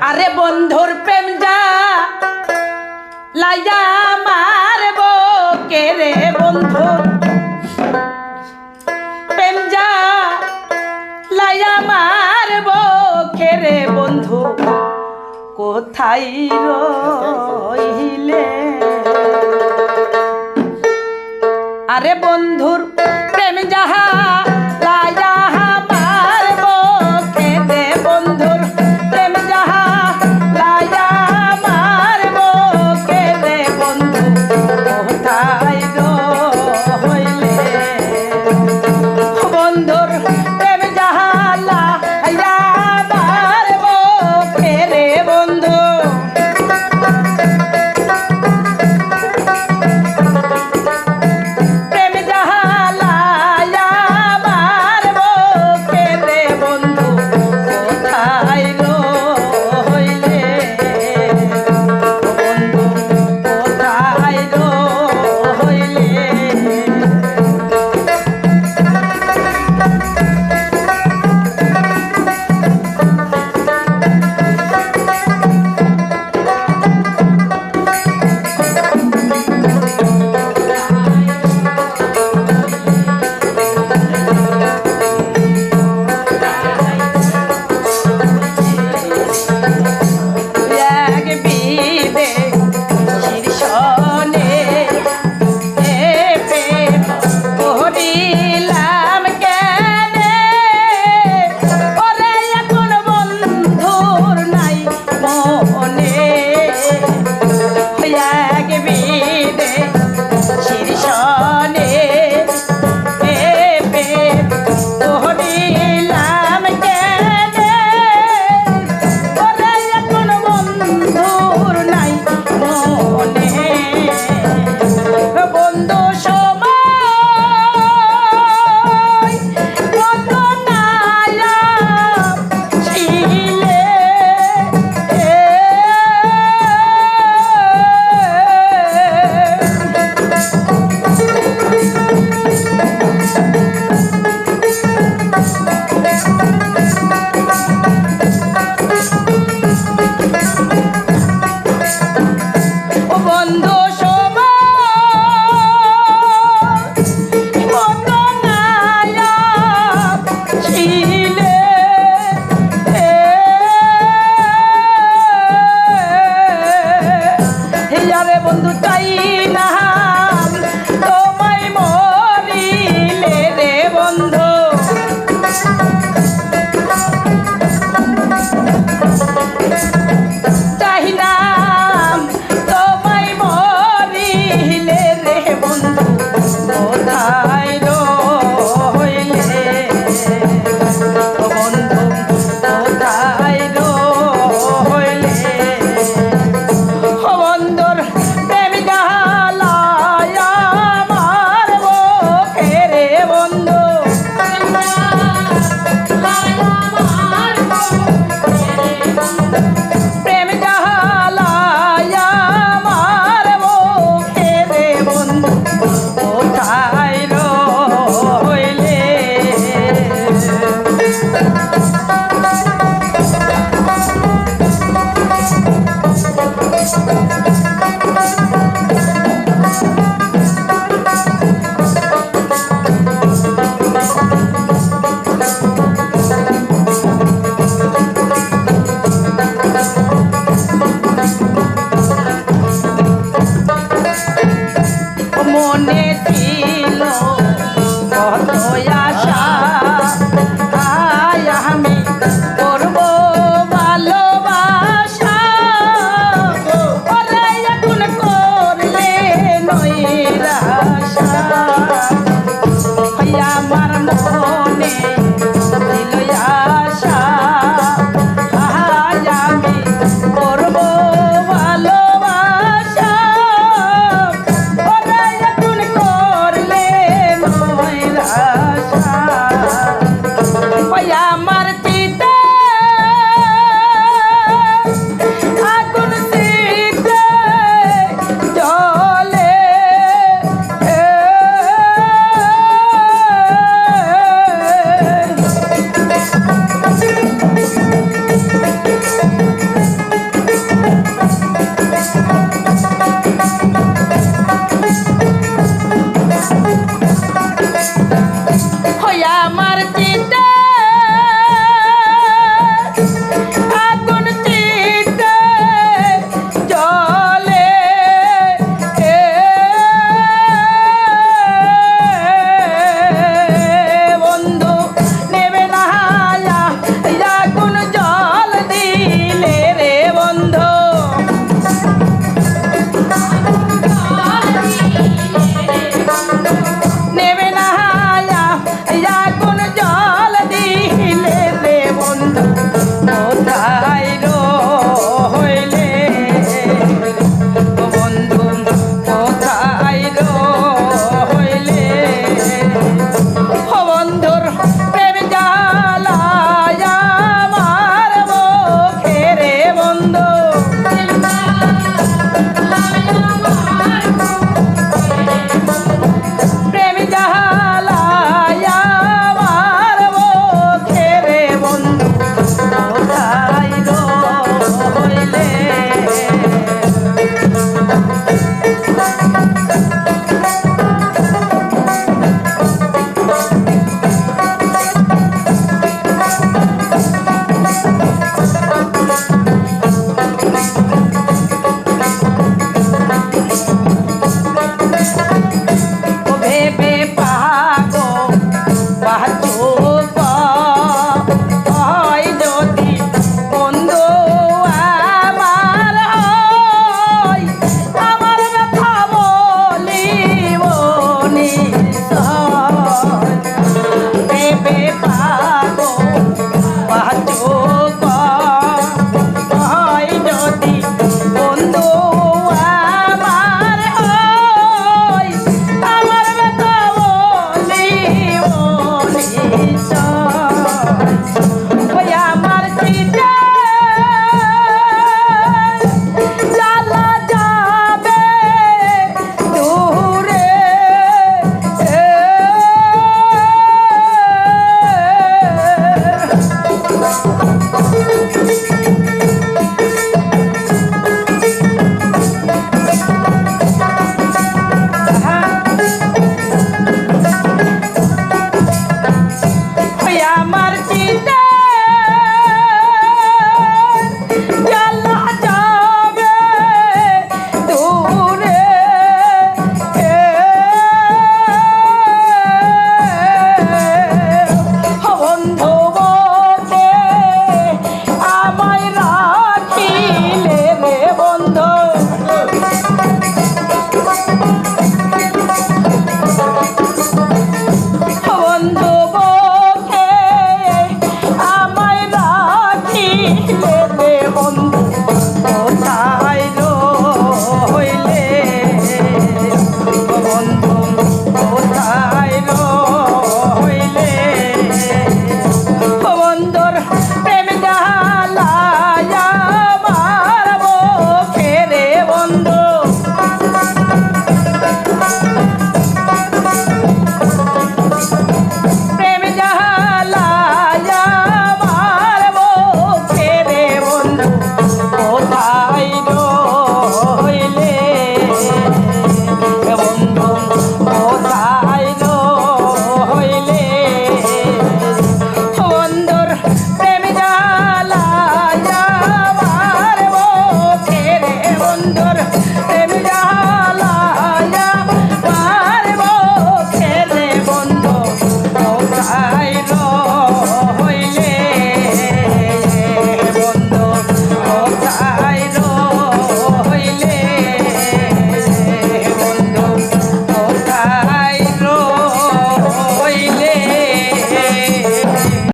আরে বন্ধুর প্রেম যা, লাইয়া মারব কে রে বন্ধু। প্রেম যা, লাইয়া মারব কে রে বন্ধু। কোথায় রইলে? আরে বন্ধুর প্রেম যাহা আমার পিতা